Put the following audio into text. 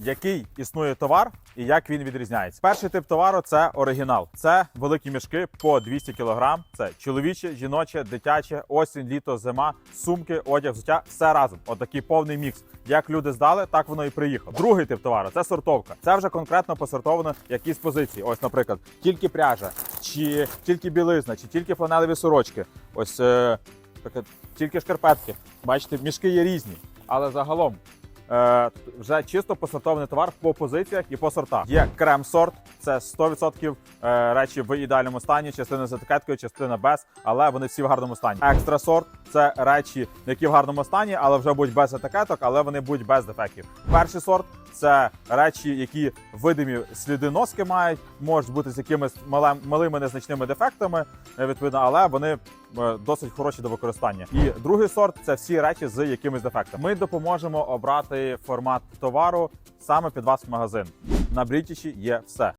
який існує товар і як він відрізняється. Перший тип товару це оригінал. Це великі мішки по 200 кг. Це чоловіче, жіноче, дитяче, осінь, літо, зима, сумки, одяг, взуття все разом. Отакий повний мікс. Як люди здали, так воно і приїхало. Другий тип товару це сортовка. Це вже конкретно посортовано якісь позиції. Ось, наприклад, тільки пряжа, чи тільки білизна, чи тільки фланелеві сорочки. Ось е, тільки шкарпетки. Бачите, мішки є різні, але загалом. Е, вже чисто посортований товар по позиціях і по сортах. Є крем-сорт, це 100% е, речі в ідеальному стані, частина з етикеткою, частина без, але вони всі в гарному стані. Екстра сорт це речі, які в гарному стані, але вже будуть без етикеток, але вони будуть без дефектів. Перший сорт це речі, які видимі сліди носки мають, можуть бути з якимись малими незначними дефектами, е, відповідно, але вони досить хороші до використання. І другий сорт це всі речі з якимись дефектами. Ми допоможемо обрати формат товару саме під вас в магазин. На Брітіші є все.